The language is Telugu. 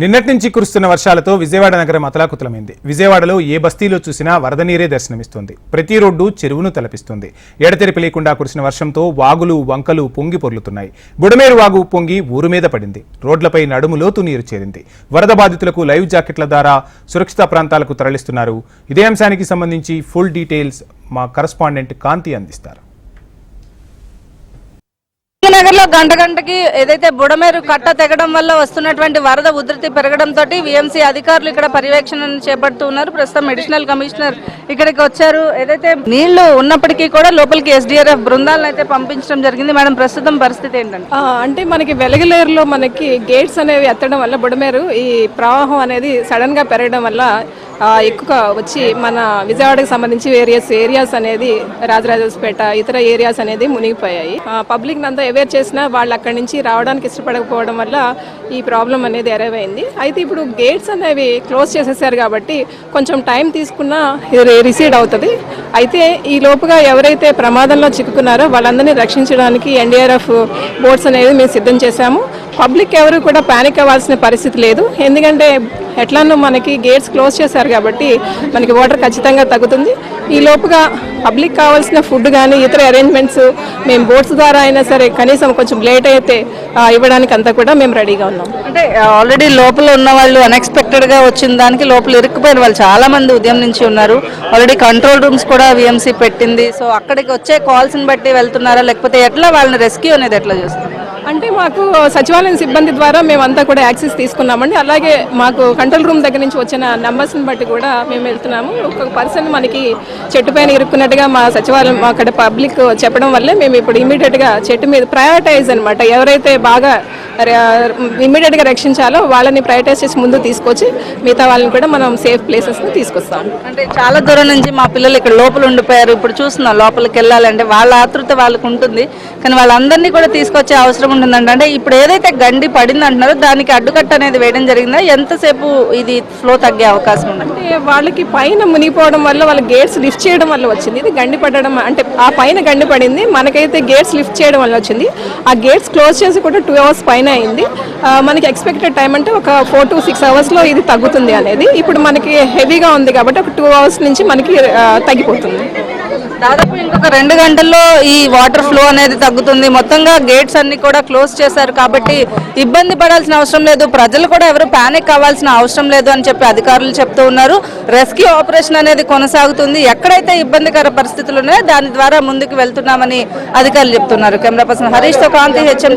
నిన్నటి నుంచి కురుస్తున్న వర్షాలతో విజయవాడ నగరం అతలాకుతలమైంది. విజయవాడలో ఏ బస్తీలో చూసినా వరద నీరే దర్శనమిస్తుంది. ప్రతి రోడ్డు చెరువును తలపిస్తుంది. ఎడతెరిపి లేకుండా కురిసిన వర్షంతో వాగులు వంకలు పొంగి పొర్లుతున్నాయి. బుడమేరు వాగు పొంగి ఊరు మీద పడింది. రోడ్లపై నడుములోతు నీరు చేరింది. వరద బాధితులకు లైవ్ జాకెట్ల ద్వారా సురక్షిత ప్రాంతాలకు తరలిస్తున్నారు. ఇదే అంశానికి సంబంధించి ఫుల్ డీటెయిల్స్ మా కరస్పాండెంట్ కాంతి అందిస్తారు. నగర్లో గంట గంటకి ఏదైతే బుడమేరు కట్ట తెగడం వల్ల వస్తున్నటువంటి వరద ఉధృతి పెరగడంతో విఎంసీ అధికారులు ఇక్కడ పర్యవేక్షణ చేపడుతూ ఉన్నారు. ప్రస్తుతం అడిషనల్ కమిషనర్ ఇక్కడికి వచ్చారు. ఏదైతే నీళ్ళు ఉన్నప్పటికీ కూడా లోపలికి ఎస్డిఆర్ఎఫ్ బృందాలను అయితే పంపించడం జరిగింది. మేడం ప్రస్తుతం పరిస్థితి ఏంటంటే అంటే మనకి వెలగలేరులో మనకి గేట్స్ అనేవి ఎత్తడం వల్ల బుడమేరు ఈ ప్రవాహం అనేది సడన్గా పెరగడం వల్ల ఆ, ఎక్కువ వచ్చి మన విజయవాడకి సంబంధించి వేరియస్ ఏరియాస్ అనేది రాజరాజపేట ఇతర ఏరియాస్ అనేది మునిగిపోయాయి. పబ్లిక్ అంతా అవేర్ చేసినా వాళ్ళు అక్కడి నుంచి రావడానికి ఇష్టపడకపోవడం వల్ల ఈ ప్రాబ్లం అనేది అరైవ్ అయింది అయితే ఇప్పుడు గేట్స్ అనేవి క్లోజ్ చేసేసారు కాబట్టి కొంచెం టైం తీసుకున్నా రిసీడ్ అవుతుంది. అయితే ఈ లోపుగా ఎవరైతే ప్రమాదంలో చిక్కుకున్నారో వాళ్ళందరినీ రక్షించడానికి ఎన్డీఆర్ఎఫ్ బోట్స్ అనేది మేము సిద్ధం చేశాము. పబ్లిక్ ఎవరు కూడా పానిక్ అవ్వాల్సిన పరిస్థితి లేదు. ఎందుకంటే ఎట్లానో మనకి గేట్స్ క్లోజ్ చేశారు కాబట్టి మనకి వాటర్ ఖచ్చితంగా తగ్గుతుంది. ఈ లోపుగా పబ్లిక్ కావాల్సిన ఫుడ్ కానీ ఇతర అరేంజ్మెంట్స్ మేము బోట్స్ ద్వారా అయినా సరే కనీసం కొంచెం లేట్ అయితే ఇవ్వడానికి అంతా కూడా మేము రెడీగా ఉన్నాం. అంటే ఆల్రెడీ లోపల ఉన్న వాళ్ళు అన్ఎక్స్పెక్టెడ్గా వచ్చిన దానికి లోపల ఇరుక్కుపోయిన వాళ్ళు చాలా మంది ఉదయం నుంచి ఉన్నారు. ఆల్రెడీ కంట్రోల్ రూమ్స్ కూడా విఎంసీ పెట్టింది. సో అక్కడికి వచ్చే కాల్స్ని బట్టి వెళ్తున్నారా? లేకపోతే ఎట్లా వాళ్ళని రెస్క్యూ అనేది ఎట్లా చేస్తున్నారు? అంటే మాకు సచివాలయం సిబ్బంది ద్వారా మేమంతా కూడా యాక్సెస్ తీసుకున్నామండి. అలాగే మాకు కంట్రోల్ రూమ్ దగ్గర నుంచి వచ్చిన నెంబర్స్ని బట్టి కూడా మేము వెళ్తున్నాము. ఒక్కొక్క పర్సన్ మనకి చెట్టు పైన ఇరుక్కున్నట్టుగా మా సచివాలయం అక్కడ పబ్లిక్ చెప్పడం వల్లే మేము ఇప్పుడు ఇమీడియట్గా చెట్టు మీద ప్రయారిటైజ్ అనమాట ఎవరైతే బాగా ఇమీడియట్గా రక్షించాలో వాళ్ళని ప్రయారిటైజ్ చేసి ముందు తీసుకొచ్చి మిగతా వాళ్ళని కూడా మనం సేఫ్ ప్లేసెస్ని తీసుకొస్తాం. అంటే చాలా దూరం నుంచి మా పిల్లలు ఇక్కడ లోపల ఉండిపోయారు. ఇప్పుడు చూస్తున్నాం లోపలికి వెళ్ళాలంటే వాళ్ళ ఆతృత వాళ్ళకు ఉంటుంది. కానీ వాళ్ళందరినీ కూడా తీసుకొచ్చే అవసరం ఉంటుందంట అంటే ఇప్పుడు ఏదైతే గండి పడింది అంటున్నారో దానికి అడ్డుకట్ట అనేది వేయడం జరిగిందా? ఎంతసేపు ఇది ఫ్లో తగ్గే అవకాశం ఉంది అంటే వాళ్ళకి పైన మునిగిపోవడం వల్ల వాళ్ళ గేట్స్ లిఫ్ట్ చేయడం వల్ల వచ్చింది. ఇది గండి పడడం అంటే ఆ పైన గండి పడింది. మనకైతే గేట్స్ లిఫ్ట్ చేయడం వల్ల వచ్చింది. ఆ గేట్స్ క్లోజ్ చేసి కూడా టూ అవర్స్ పైన అయింది. మనకి ఎక్స్పెక్టెడ్ టైం అంటే ఒక ఫోర్ టు సిక్స్ అవర్స్లో ఇది తగ్గుతుంది అనేది. ఇప్పుడు మనకి హెవీగా ఉంది కాబట్టి ఒక టూ అవర్స్ నుంచి మనకి తగ్గిపోతుంది. దాదాపు ఇంకొక రెండు గంటల్లో ఈ వాటర్ ఫ్లో అనేది తగ్గుతుంది. మొత్తంగా గేట్స్ అన్ని కూడా క్లోజ్ చేశారు కాబట్టి ఇబ్బంది పడాల్సిన అవసరం లేదు. ప్రజలు కూడా ఎవరు ప్యానిక్ కావాల్సిన అవసరం లేదు అని చెప్పి అధికారులు చెప్తూ ఉన్నారు. రెస్క్యూ ఆపరేషన్ అనేది కొనసాగుతుంది. ఎక్కడైతే ఇబ్బందికర పరిస్థితులు ఉన్నాయో దాని ద్వారా ముందుకు వెళ్తున్నామని అధికారులు చెప్తున్నారు. కెమెరా పర్సన్ హరీష్తో కాంతి హెచ్ఎం